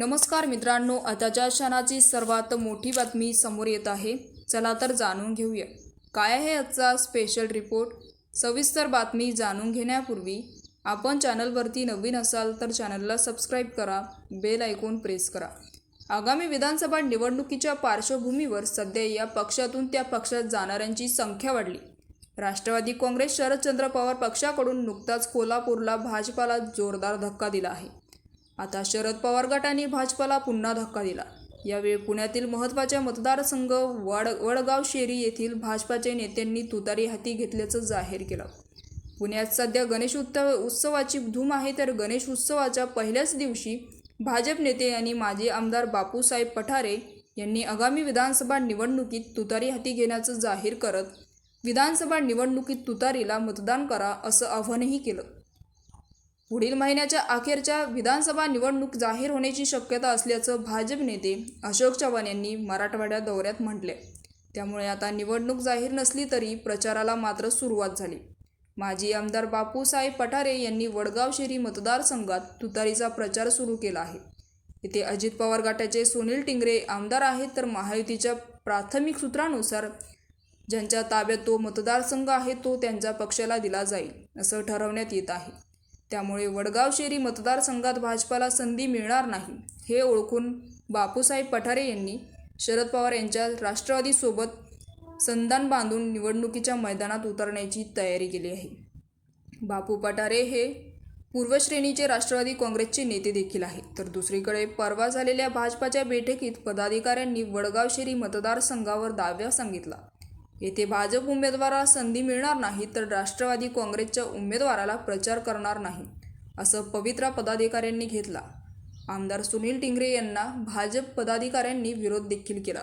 नमस्कार मित्रांनो आताच्या क्षणाची सर्वात मोठी बातमी समोर येत आहे. चला तर जाणून घेऊया. काय आहे आजचा स्पेशल रिपोर्ट सविस्तर बातमी जाणून घेण्यापूर्वी आपण चॅनलवरती नवीन असाल तर चॅनलला सबस्क्राईब करा बेल ऐकून प्रेस करा. आगामी विधानसभा निवडणुकीच्या पार्श्वभूमीवर सध्या या पक्षातून त्या पक्षात जाणाऱ्यांची संख्या वाढली. राष्ट्रवादी काँग्रेस शरदचंद्र पवार पक्षाकडून नुकताच कोल्हापूरला भाजपाला जोरदार धक्का दिला आहे. आता शरद पवार गटाने भाजपाला पुन्हा धक्का दिला. यावेळी पुण्यातील महत्त्वाच्या मतदारसंघ वड वडगाव शेरी येथील भाजपाच्या नेत्यांनी तुतारी हाती घेतल्याचं जाहीर केलं. पुण्यात सध्या गणेश उत्सव उत्सवाची धूम आहे तर गणेश उत्सवाच्या पहिल्याच दिवशी भाजप नेते आणि माजी आमदार बापूसाहेब पठारे यांनी आगामी विधानसभा निवडणुकीत तुतारी हाती घेण्याचं जाहीर करत विधानसभा निवडणुकीत तुतारीला मतदान करा असं आव्हानही केलं. पुढील महिन्याच्या अखेरच्या विधानसभा निवडणूक जाहीर होण्याची शक्यता असल्याचं भाजप नेते अशोक चव्हाण यांनी मराठवाड्या दौऱ्यात म्हटले त्यामुळे आता निवडणूक जाहीर नसली तरी प्रचाराला मात्र सुरुवात झाली. माजी आमदार बापूसाहेब पठारे यांनी वडगाव शेरी मतदारसंघात तुतारीचा प्रचार सुरू केला आहे. येथे अजित पवार गटाचे सुनील टिंगरे आमदार आहेत तर महायुतीच्या प्राथमिक सूत्रानुसार ज्यांच्या ताब्यात तो मतदारसंघ आहे तो त्यांच्या पक्षाला दिला जाईल असं ठरवण्यात येत आहे. त्यामुळे वडगाव शेरी मतदारसंघात भाजपाला संधी मिळणार नाही हे ओळखून बापूसाहेब पठारे यांनी शरद पवार यांच्या राष्ट्रवादीसोबत संधान बांधून निवडणुकीच्या मैदानात उतरण्याची तयारी केली आहे. बापू पठारे हे पूर्वश्रेणीचे राष्ट्रवादी काँग्रेसचे नेते देखील आहेत. तर दुसरीकडे परवा झालेल्या भाजपाच्या बैठकीत पदाधिकाऱ्यांनी वडगाव शेरी मतदारसंघावर दाव्या सांगितला. येथे भाजप उमेदवाराला संधी मिळणार नाही तर राष्ट्रवादी काँग्रेसच्या उमेदवाराला प्रचार करणार नाही असं पवित्रा पदाधिकाऱ्यांनी घेतला. आमदार सुनील टिंगरे यांना भाजप पदाधिकाऱ्यांनी विरोध देखील केला.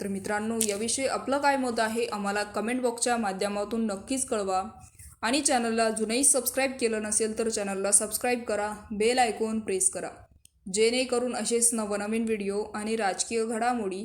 तर मित्रांनो याविषयी आपलं काय मत आहे आम्हाला कमेंट बॉक्सच्या माध्यमातून नक्कीच कळवा. आणि चॅनलला अजूनही सबस्क्राईब केलं नसेल तर चॅनलला सबस्क्राईब करा बेल आयकॉन प्रेस करा. जेणेकरून असेच नवनवीन व्हिडिओ आणि राजकीय घडामोडी